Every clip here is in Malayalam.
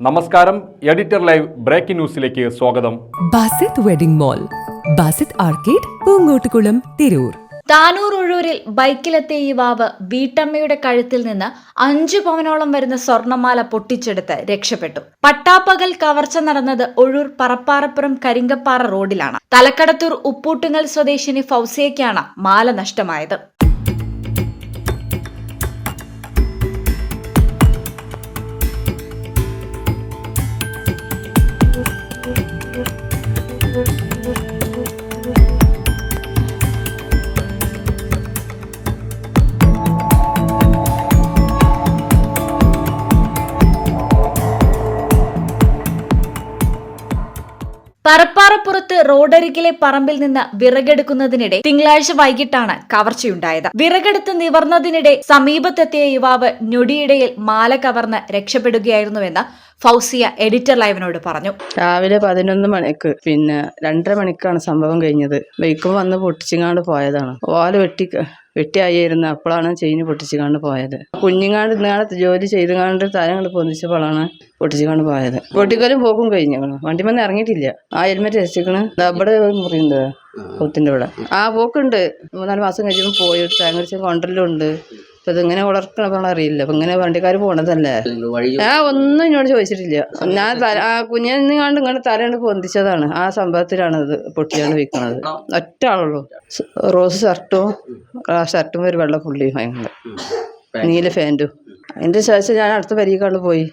നമസ്കാരം എഡിറ്റർ ലൈവ് ബ്രേക്കിംഗ് ന്യൂസിലേക്ക് സ്വാഗതം. Basith wedding mall Basith arcade Poonkottukulam Tirur. Tanur ഉഴൂരിൽ ബൈക്കിലെത്തിയ യുവാവ് വീട്ടമ്മയുടെ കഴുത്തിൽ നിന്ന് അഞ്ചു പവനോളം വരുന്ന സ്വർണമാല പൊട്ടിച്ചെടുത്ത് രക്ഷപ്പെട്ടു. പട്ടാപ്പകൽ കവർച്ച നടന്നത് ഒഴൂർ പറപ്പാറപ്പുറം കരിങ്കപ്പാറ റോഡിലാണ്. തലക്കടത്തൂർ ഉപ്പൂട്ടുങ്ങൽ സ്വദേശിനി ഫൗസിയയ്ക്കാണ് മാല നഷ്ടമായത്. പറപ്പാറപ്പുറത്ത് റോഡരികിലെ പറമ്പിൽ നിന്ന് വിറകെടുക്കുന്നതിനിടെ തിങ്കളാഴ്ച വൈകിട്ടാണ് കവർച്ചയുണ്ടായത്. വിറകെടുത്ത് നിവർന്നതിനിടെ സമീപത്തെത്തിയ യുവാവ് ഞൊടിയിടയിൽ മാല കവർന്ന് രക്ഷപ്പെടുകയായിരുന്നുവെന്ന് ഫൗസിയ എഡിറ്റർ ലൈവിനോട് പറഞ്ഞു. രാവിലെ പതിനൊന്ന് മണിക്ക് പിന്നെ രണ്ടര മണിക്കാണ് സംഭവം കഴിഞ്ഞത്. ബൈക്കും വന്ന് പൊട്ടിച്ചിങ്ങാണ്ട് പോയതാണ്. ഓല വെട്ടി വെട്ടിയായിരുന്നു. അപ്പോഴാണ് ചെയിന് പൊട്ടിച്ചുകാണ്ട് പോയത്. കുഞ്ഞുങ്ങാണ്ട് ഇന്നാളെ ജോലി ചെയ്തുകാണ്ട് താരങ്ങൾ പൊന്നിച്ചപ്പോഴാണ് പൊട്ടിച്ചുകാണ്ട് പോയത്. പൊട്ടിക്കലും പോക്കും കഴിഞ്ഞു വണ്ടിമന്ന് ഇറങ്ങിയിട്ടില്ല. ആ ഹെൽമെറ്റ് വെച്ചിക്കണ്. അവിടെ ഒരു മുറിയുണ്ട്. പോത്തിന്റെ ഇവിടെ. ആ പോക്കുണ്ട്. മൂന്നാൽ മാസം കഴിയുമ്പോൾ പോയി. തേങ്ങ കൊണ്ടല്ലുണ്ട്. ഇപ്പൊ ഇതിങ്ങനെ വളർക്കണപ്പോൾ അറിയില്ല. അപ്പൊ ഇങ്ങനെ വണ്ടിക്കാർ പോണതല്ലേ? ആ ഒന്നും എന്നോട് ചോദിച്ചിട്ടില്ല. ഞാൻ തല- ആ കുഞ്ഞിന്ന് കണ്ട് ഇങ്ങനെ തലയാണ് പൊന്തിച്ചതാണ്. ആ സംഭവത്തിലാണ് ഇത് പൊട്ടിയാണ് വിൽക്കുന്നത് ഒറ്റ ആളുള്ളൂ. റോസ് ഷർട്ടും ആ ഷർട്ടും ഒരു വെള്ള പുള്ളിയും ഭയങ്കര നീല ഫാന്റും അതിന്റെ ശേഷം ഞാൻ അടുത്ത പരീക്കാണ്ട് പോയി.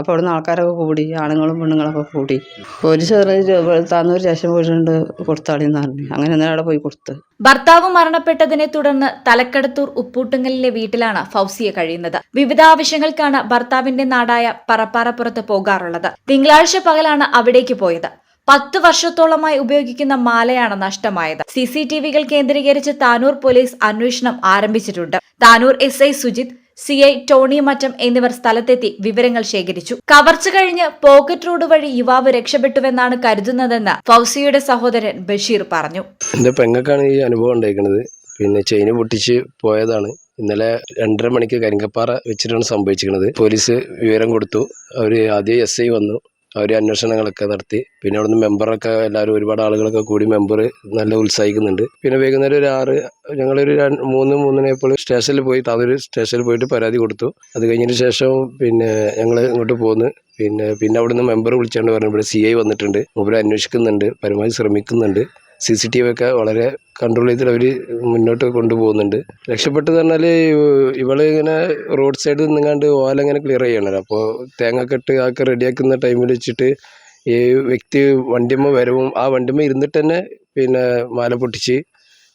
അപ്പോൾ അവിടുന്ന് ആൾക്കാരൊക്കെ കൂടി ആണുങ്ങളും പെണ്ണുങ്ങളൊക്കെ കൂടി. പോലീസ് ചെറിയ താന്നൂർ ശേഷം പോയിട്ടുണ്ട് കൊടുത്താളിന്ന് പറഞ്ഞു. അങ്ങനെ ഇന്നലെ അവിടെ പോയി കൊടുത്ത്. ഭർത്താവ് മരണപ്പെട്ടതിനെ തുടർന്ന് തലക്കടത്തൂർ ഉപ്പൂട്ടുങ്ങലിലെ വീട്ടിലാണ് ഫൗസിയ കഴിയുന്നത്. വിവിധ ആവശ്യങ്ങൾക്കാണ് ഭർത്താവിന്റെ നാടായ പറപ്പാറപ്പുറത്ത് പോകാറുള്ളത്. തിങ്കളാഴ്ച പകലാണ് അവിടേക്ക് പോയത്. പത്ത് വർഷത്തോളമായി ഉപയോഗിക്കുന്ന മാലയാണ് നഷ്ടമായത്. സി സി ടി വികൾ കേന്ദ്രീകരിച്ച് താനൂർ പോലീസ് അന്വേഷണം ആരംഭിച്ചിട്ടുണ്ട്. Tanur S I Sujith C I Tony Mattam എന്നിവർ സ്ഥലത്തെത്തി വിവരങ്ങൾ ശേഖരിച്ചു. കവർച്ച കഴിഞ്ഞ് പോക്കറ്റ് റോഡ് വഴി യുവാവ് രക്ഷപ്പെട്ടുവെന്നാണ് കരുതുന്നതെന്ന് ഫൗസിയുടെ സഹോദരൻ ബഷീർ പറഞ്ഞു. എന്റെ പെങ്ങൾക്കാണ് ഈ അനുഭവം ഉണ്ടായിരിക്കുന്നത് പിന്നെ ചെയിന് പൊട്ടിച്ച് പോയതാണ്. ഇന്നലെ രണ്ടര മണിക്ക് കരിങ്കപ്പാറ വെച്ചിട്ടാണ് സംഭവിച്ചിരിക്കുന്നത് പോലീസ് വിവരം കൊടുത്തു. അവർ ആദ്യം എസ് ഐ വന്നു. അവർ അന്വേഷണങ്ങളൊക്കെ നടത്തി. പിന്നെ അവിടുന്ന് മെമ്പറൊക്കെ എല്ലാവരും ഒരുപാട് ആളുകളൊക്കെ കൂടി മെമ്പർ നല്ല ഉത്സാഹിക്കുന്നുണ്ട്. പിന്നെ വൈകുന്നേരം ഒരു ആറ് ഞങ്ങളൊരു മൂന്ന് മൂന്നിനെപ്പോൾ സ്റ്റേഷനിൽ പോയി താന്നൂർ സ്റ്റേഷനിൽ പോയിട്ട് പരാതി കൊടുത്തു. അത് കഴിഞ്ഞതിന് ശേഷം പിന്നെ ഞങ്ങൾ ഇങ്ങോട്ട് പോന്ന്. പിന്നെ പിന്നെ അവിടുന്ന് മെമ്പർ വിളിച്ചുകൊണ്ട് പറഞ്ഞു ഇവിടെ സി ഐ വന്നിട്ടുണ്ട്. മൂപ്പര് അന്വേഷിക്കുന്നുണ്ട് പരമാവധി ശ്രമിക്കുന്നുണ്ട്. സി സി ടി വി ഒക്കെ വളരെ കൺട്രോൾ ചെയ്തിട്ട് അവർ മുന്നോട്ട് കൊണ്ടുപോകുന്നുണ്ട്. രക്ഷപ്പെട്ടത് പറഞ്ഞാൽ ഇവൾ ഇങ്ങനെ റോഡ് സൈഡിൽ നിന്നങ്ങാണ്ട് ഓല ഇങ്ങനെ ക്ലിയർ ചെയ്യണത് അപ്പോൾ തേങ്ങ കെട്ട് ആക്കി റെഡിയാക്കുന്ന ടൈമിൽ വെച്ചിട്ട് ഈ വ്യക്തി വണ്ടിമ്മ വരവും ആ വണ്ടിമ്മ ഇരുന്നിട്ട് തന്നെ പിന്നെ മാല പൊട്ടിച്ച്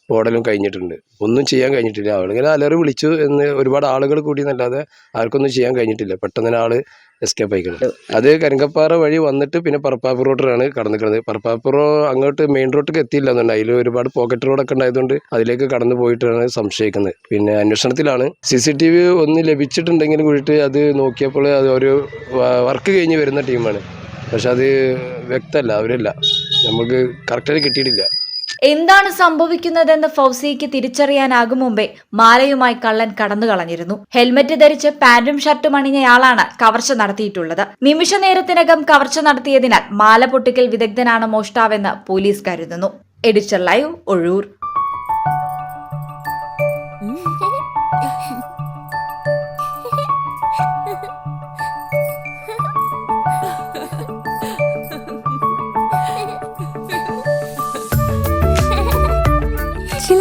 ഓടലും കഴിഞ്ഞിട്ടുണ്ട്. ഒന്നും ചെയ്യാൻ കഴിഞ്ഞിട്ടില്ല. അവളിങ്ങനെ അലറി വിളിച്ചു എന്ന് ഒരുപാട് ആളുകൾ കൂടി എന്നല്ലാതെ ആർക്കൊന്നും ചെയ്യാൻ കഴിഞ്ഞിട്ടില്ല. പെട്ടെന്ന് തന്നെ ആൾ എസ്കേപ്പ് ആയിക്കുന്നത് അത് കരിങ്കപ്പാറ വഴി വന്നിട്ട് പിന്നെ പറപ്പാപ്പ് റോഡിലാണ് കടന്നിക്കുന്നത് പറപ്പാപ്പുറോ അങ്ങോട്ട് മെയിൻ റോഡിലേക്ക് എത്തിയില്ല എന്നുണ്ട് അതിൽ ഒരുപാട് പോക്കറ്റ് റോഡൊക്കെ ഉണ്ടായതുകൊണ്ട് അതിലേക്ക് കടന്നു പോയിട്ടാണ് സംശയിക്കുന്നത്. പിന്നെ അന്വേഷണത്തിലാണ്. സി സി ടി വി ഒന്ന് ലഭിച്ചിട്ടുണ്ടെങ്കിൽ കൂടിയിട്ട് അത് നോക്കിയപ്പോൾ അത് ഒരു വർക്ക് കഴിഞ്ഞ് വരുന്ന ടീമാണ് പക്ഷെ അത് വ്യക്തമല്ല. അവരല്ല. നമുക്ക് കറക്റ്റായിട്ട് കിട്ടിയിട്ടില്ല. എന്താണ് സംഭവിക്കുന്നതെന്ന് ഫൗസിക്ക് തിരിച്ചറിയാനാകും മുമ്പേ മാലയുമായി കള്ളൻ കടന്നു കളഞ്ഞിരുന്നു. ഹെൽമറ്റ് ധരിച്ച് പാന്റും ഷർട്ടും അണിഞ്ഞയാളാണ് കവർച്ച നടത്തിയിട്ടുള്ളത്. നിമിഷ നേരത്തിനകം കവർച്ച നടത്തിയതിനാൽ മാല പൊട്ടിക്കൽ വിദഗ്ധനാണ് മോഷ്ടാവെന്ന് പോലീസ് കരുതുന്നു. Editor live Ozhur.